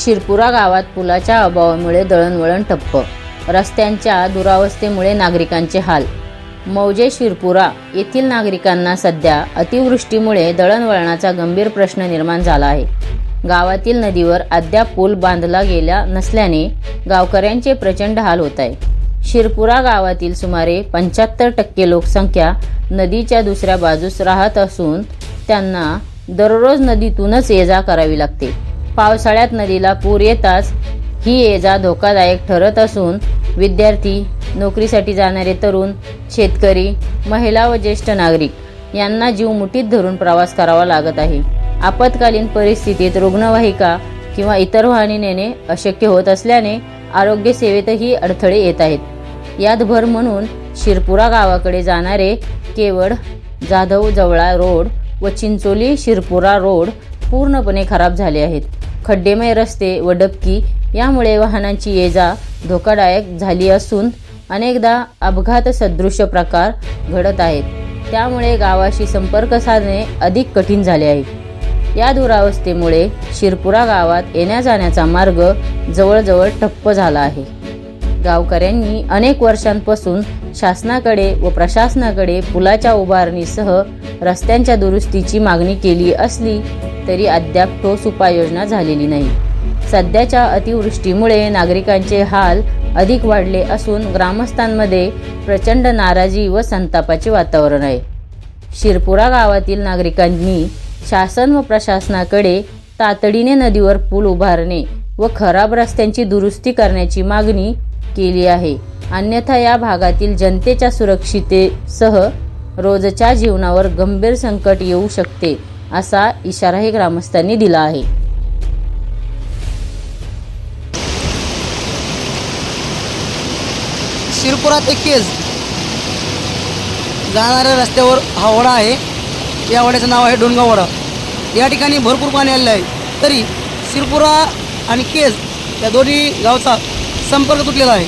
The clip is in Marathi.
शिरपुरा गावात पुलाच्या अभावामुळे दळणवळण ठप्प. रस्त्यांच्या दुरावस्थेमुळे नागरिकांचे हाल. मौजे शिरपुरा येथील नागरिकांना सध्या अतिवृष्टीमुळे दळणवळणाचा गंभीर प्रश्न निर्माण झाला आहे. गावातील नदीवर अद्याप पूल बांधला गेला नसल्याने गावकऱ्यांचे प्रचंड हाल होत आहे. शिरपुरा गावातील सुमारे पंच्याहत्तर टक्के लोकसंख्या नदीच्या दुसऱ्या बाजूस राहत असून त्यांना दररोज नदीतूनच ये जा करावी लागते. पावसाळ्यात नदीला पूर येताच ही ये जा धोकादायक ठरत असून विद्यार्थी नोकरीसाठी जाणारे तरुण शेतकरी महिला व ज्येष्ठ नागरिक यांना जीव मुठीत धरून प्रवास करावा लागत आहे. आपत्कालीन परिस्थितीत रुग्णवाहिका किंवा इतर वाहने नेणे अशक्य होत असल्याने आरोग्य सेवेतही अडथळे येत आहेत. यात भर म्हणून शिरपुरा गावाकडे जाणारे केवळ जाधव जवळा रोड व चिंचोली शिरपुरा रोड पूर्णपणे खराब झाले आहेत. खड्डेमय रस्ते व डबकी यामुळे वाहनांची ये जा धोकादायक झाली असून अनेकदा अपघात सदृश प्रकार घडत आहेत. त्यामुळे गावाशी संपर्क साधणे अधिक कठीण झाले आहे. या दुरावस्थेमुळे शिरपुरा गावात येण्या जाण्याचा मार्ग जवळजवळ ठप्प झाला आहे. गावकऱ्यांनी अनेक वर्षांपासून शासनाकडे व प्रशासनाकडे पुलाच्या उभारणीसह रस्त्यांच्या दुरुस्तीची मागणी केली असली तरी अद्याप ठोस उपाययोजना झालेली नाही. सध्याच्या अतिवृष्टीमुळे नागरिकांचे हाल अधिक वाढले असून ग्रामस्थांमध्ये प्रचंड नाराजी व संतापाचे वातावरण आहे. शिरपुरा गावातील नागरिकांनी शासन व प्रशासनाकडे तातडीने नदीवर पूल उभारणे व खराब रस्त्यांची दुरुस्ती करण्याची मागणी केली आहे. अन्यथा या भागातील जनतेच्या सुरक्षितेसह रोजच्या जीवनावर गंभीर संकट येऊ शकते. असा इशाराही ग्रामस्थांनी दिला आहे. शिरपुरा ते केज जाणाऱ्या रस्त्यावर हा वडा आहे. या वड्याचं नाव आहे डोनगाव वडा. या ठिकाणी भरपूर पाणी आलेलं आहे. तरी शिरपुरा आणि केज या दोन्ही गावचा संपर्क तुटलेला आहे.